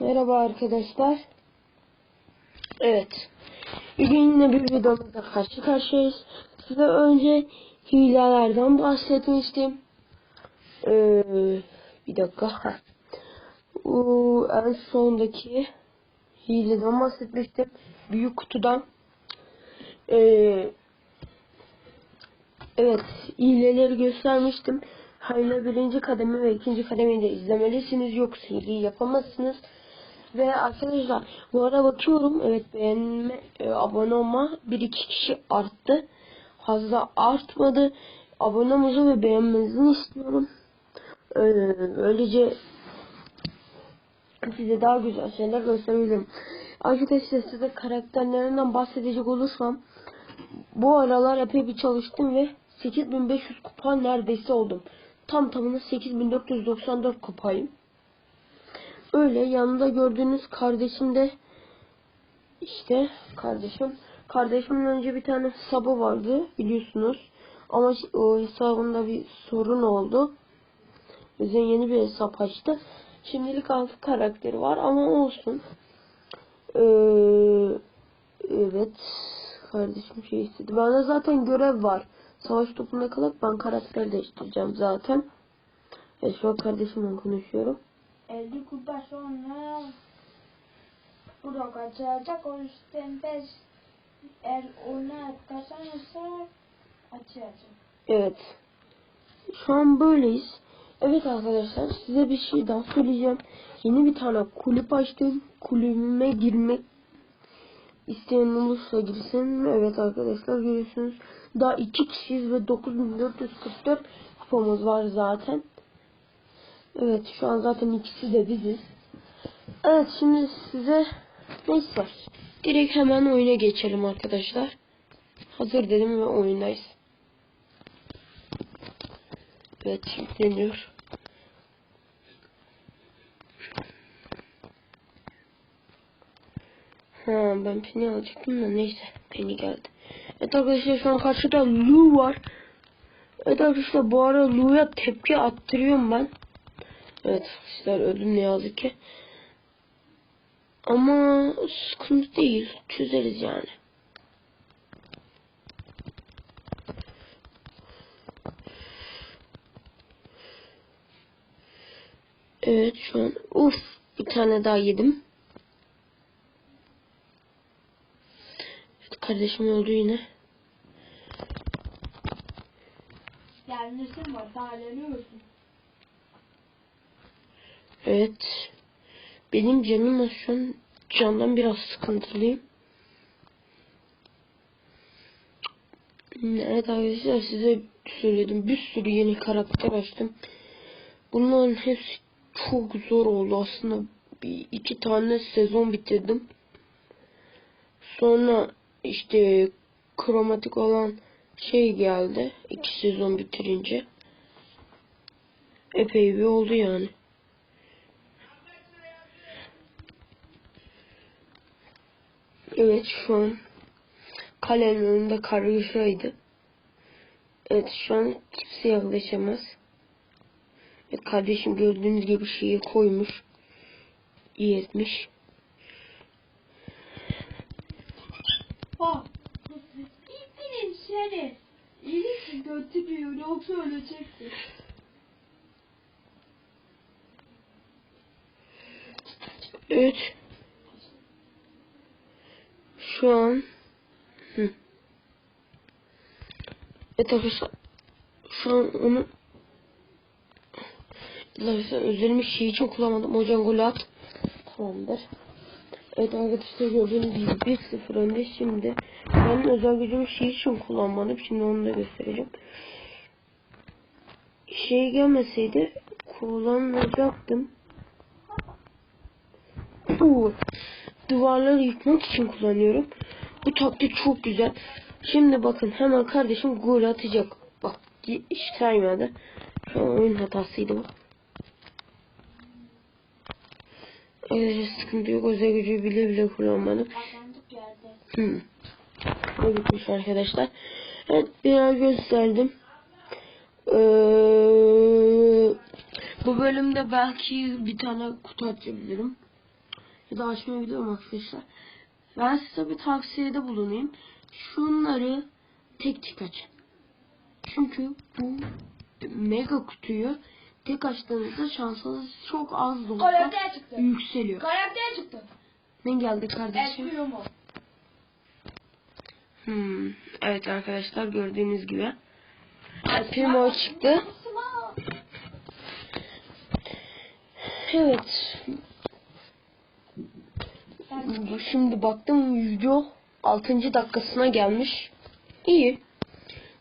Merhaba arkadaşlar. Evet. Bugün yine bir videomuzda karşı karşıyayız. Size önce hilelerden bahsetmiştim. Ee, bir dakika. Bu en sondaki hileden bahsetmiştim. Büyük kutudan. Ee, evet. Hileleri göstermiştim. Hile birinci kademe ve ikinci kademeyi de izlemelisiniz. Yoksa hileyi yapamazsınız. Ve arkadaşlar bu ara bakıyorum evet beğenme e, abone olma bir iki kişi arttı. Fazla artmadı. Abone ve beğenmenizi istiyorum. Ee, öylece size daha güzel şeyler gösterebilirim. Arkadaşlar size karakterlerinden bahsedecek olursam bu aralar epey bir çalıştım ve 8500 kupa neredeyse oldum. Tam tamına 8494 kupayım. Öyle yanında gördüğünüz kardeşim de işte kardeşim. Kardeşimin önce bir tane hesabı vardı biliyorsunuz. Ama o hesabında bir sorun oldu. O yeni bir hesap açtı. Şimdilik altı karakteri var ama olsun. Ee, evet. Kardeşim şey istedi. Bende zaten görev var. Savaş topunda kalıp ben karakter değiştireceğim zaten. Evet şu an kardeşimle konuşuyorum. 50 kupa sonra Burak açacak o yüzden biz eğer oyuna kazanırsa açacak. Evet. Şu an böyleyiz. Evet arkadaşlar size bir şey daha söyleyeceğim. Yeni bir tane kulüp açtım. Kulübüme girmek isteyen olursa girsin. Evet arkadaşlar görüyorsunuz. Daha iki kişiyiz ve 9444 kupamız var zaten. Evet şu an zaten ikisi de biziz. Evet şimdi size neyse direkt hemen oyuna geçelim arkadaşlar. Hazır dedim ve oyundayız. Evet yükleniyor. Ha ben peni alacaktım da neyse peni geldi. Evet arkadaşlar şu an karşıda Lu var. Evet arkadaşlar bu ara Lu'ya tepki attırıyorum ben. Evet arkadaşlar öldüm ne yazık ki. Ama sıkıntı değil. Çözeriz yani. Evet şu an uf bir tane daha yedim. Evet kardeşim öldü yine. Gelmesin var darlanıyorsun. Evet. Benim canım şu an candan biraz sıkıntılıyım. Evet arkadaşlar size söyledim. Bir sürü yeni karakter açtım. Bunların hepsi çok zor oldu aslında. Bir iki tane sezon bitirdim. Sonra işte kromatik olan şey geldi. iki sezon bitirince. Epey bir oldu yani. Evet şu an kalenin önünde kargaşaydı. Evet şu an kimse yaklaşamaz. Evet kardeşim gördüğünüz gibi şeyi koymuş. İyi etmiş. Bak. İpinin seni. İyilik götürüyor yoksa öleceksin. Evet. Şu an Hı. Evet arkadaşlar şu an onu Arkadaşlar özelimi şey için kullanmadım. Hocam gol at. Tamamdır. Evet arkadaşlar gördüğünüz gibi 1-0 önde şimdi. Ben özel gücümü şey için kullanmadım. Şimdi onu da göstereceğim. Şey gelmeseydi kullanacaktım. Bu duvarları yıkmak için kullanıyorum. Bu taktik çok güzel. Şimdi bakın hemen kardeşim gol atacak. Bak hiç saymadı. Şu an oyun hatasıydı bu. Evet sıkıntı yok. Özel gücü bile bile kullanmadım. Hmm. O gitmiş arkadaşlar. Evet biraz gösterdim. Ee, bu bölümde belki bir tane kutu açabilirim. Ya da açmayı biliyorum arkadaşlar. Ben size bir tavsiyede bulunayım. Şunları tek tek açın. Çünkü bu mega kutuyu tek açtığınızda şansınız çok az da olsa Karakter çıktı. yükseliyor. Karakter çıktı. Ne geldi kardeşim? Esprimo. Hmm, evet arkadaşlar gördüğünüz gibi. Primo çıktı. Evet. Bu Şimdi baktım video 6. dakikasına gelmiş. İyi.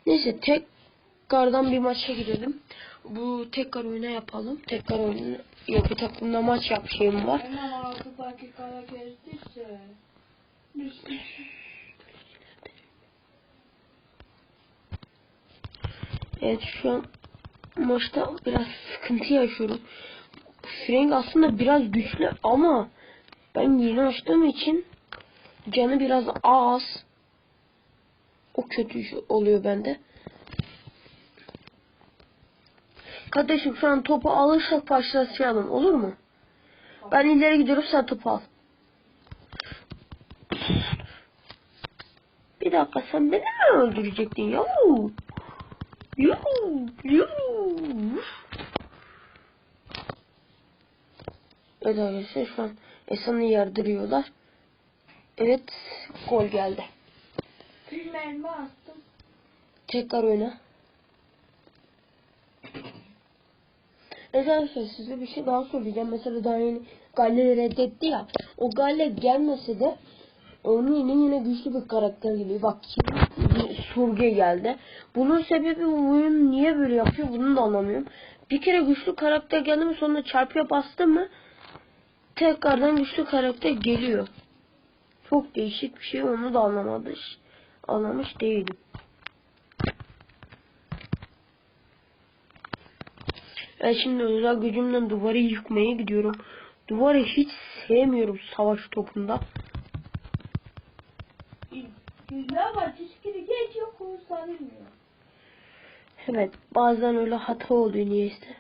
Neyse tekrardan bir maça girelim. Bu tekrar oyuna yapalım. Tekrar oyunu yapı takımda maç yap şeyim var. Hemen dakikada. Evet şu an maçta biraz sıkıntı yaşıyorum. Frank aslında biraz güçlü ama ben yeni açtığım için canı biraz az. O kötü oluyor bende. Kardeşim şu an topu alırsak başlayalım olur mu? Ben ileri gidiyorum sen topu al. Bir dakika sen beni mi öldürecektin yahu? Yuhu, yuhu. Evet arkadaşlar şu an Esan'ı yardırıyorlar. Evet gol geldi. Bir mermi attım. Tekrar oyna. Evet arkadaşlar size bir şey daha söyleyeceğim. Mesela daha yeni Galler'i reddetti ya. O Galler gelmese de onun yine yine güçlü bir karakter geliyor. Bak şimdi Surge geldi. Bunun sebebi bu oyun niye böyle yapıyor bunu da anlamıyorum. Bir kere güçlü karakter geldi mi sonra çarpıya bastı mı tekrardan güçlü karakter geliyor. Çok değişik bir şey onu da anlamamış. Anlamış değilim. Ben şimdi özel gücümle duvarı yıkmaya gidiyorum. Duvarı hiç sevmiyorum savaş topunda. Güzel var. Çizgili geçiyor. Kurtarılmıyor. Evet bazen öyle hata oluyor niyeyse.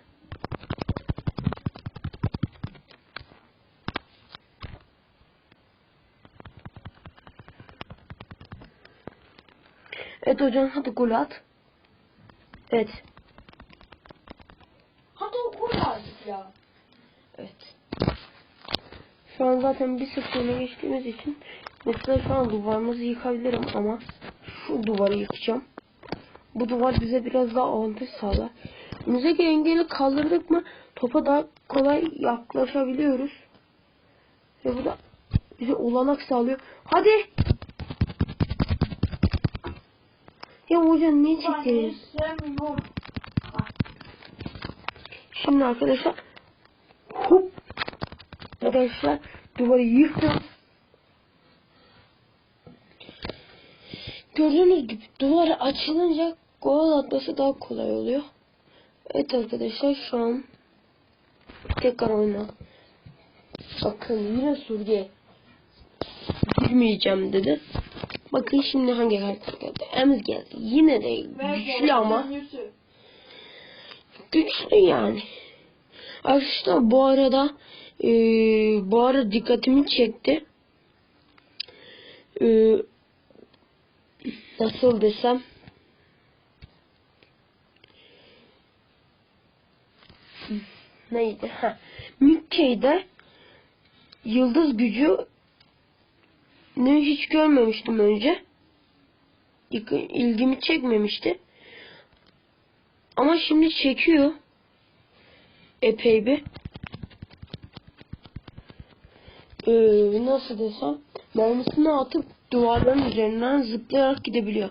Evet hocam hadi gol at. Evet. Hadi o kur artık ya. Evet. Şu an zaten bir sıfır öne geçtiğimiz için mesela şu an duvarımızı yıkabilirim ama şu duvarı yıkacağım. Bu duvar bize biraz daha avantaj sağlar. Önümüzdeki engeli kaldırdık mı topa daha kolay yaklaşabiliyoruz. Ve bu da bize olanak sağlıyor. Hadi! Ya hocam niye çektiniz? Şimdi arkadaşlar hop arkadaşlar duvarı yıktım. Gördüğünüz gibi duvarı açılınca gol atması daha kolay oluyor. Evet arkadaşlar şu an tekrar oyna. Bakın yine Surge girmeyeceğim dedi. Bakın şimdi hangi karakter geldi? Ems geldi. Yine de güçlü ama güçlü yani. Arkadaşlar bu arada e, bu arada dikkatimi çekti. E, nasıl desem neydi? Ha. Mickey'de yıldız gücü ne hiç görmemiştim önce. İlgimi çekmemişti. Ama şimdi çekiyor. Epey bir. Ee, nasıl desem mermisini atıp duvarların üzerinden zıplayarak gidebiliyor.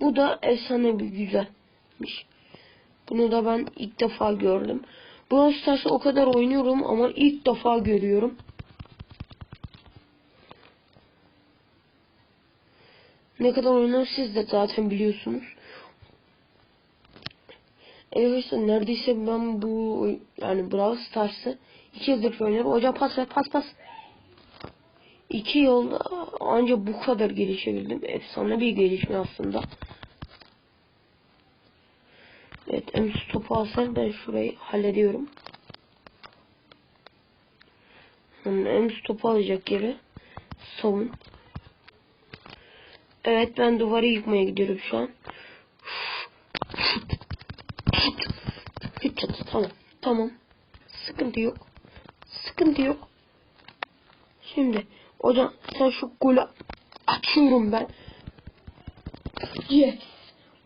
Bu da efsane bir güzelmiş. Bunu da ben ilk defa gördüm. Brawl Stars'ı o kadar oynuyorum ama ilk defa görüyorum. Ne kadar oynar siz de zaten biliyorsunuz. Evet neredeyse ben bu yani Brawl Stars'ı iki yıldır oynuyorum. Hocam pas ver pas pas. İki yılda ancak bu kadar gelişebildim. Efsane bir gelişme aslında. Evet en topu alsak ben şurayı hallediyorum. Yani üst topu alacak yere. Savun. Evet ben duvarı yıkmaya gidiyorum şu an. Tamam. Tamam. Sıkıntı yok. Sıkıntı yok. Şimdi hocam sen şu golü açıyorum ben. Yes.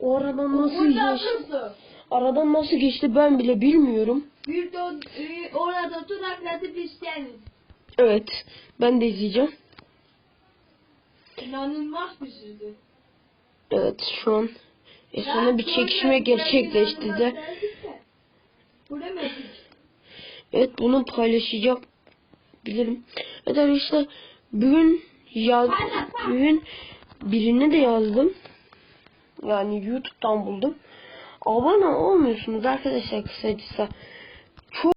O aradan nasıl geçti? Aradan nasıl geçti ben bile bilmiyorum. Bir de orada durakladı biz geldik. Evet. Ben de izleyeceğim. İnanılmaz bir şeydi. Evet şu an efsane bir çekişme gerçekleştirdi. Bu demek. Evet bunu paylaşacağım. Bilirim. Evet arkadaşlar bugün yaz bugün birine de yazdım. Yani YouTube'dan buldum. Abone olmuyorsunuz arkadaşlar kısacası. Çok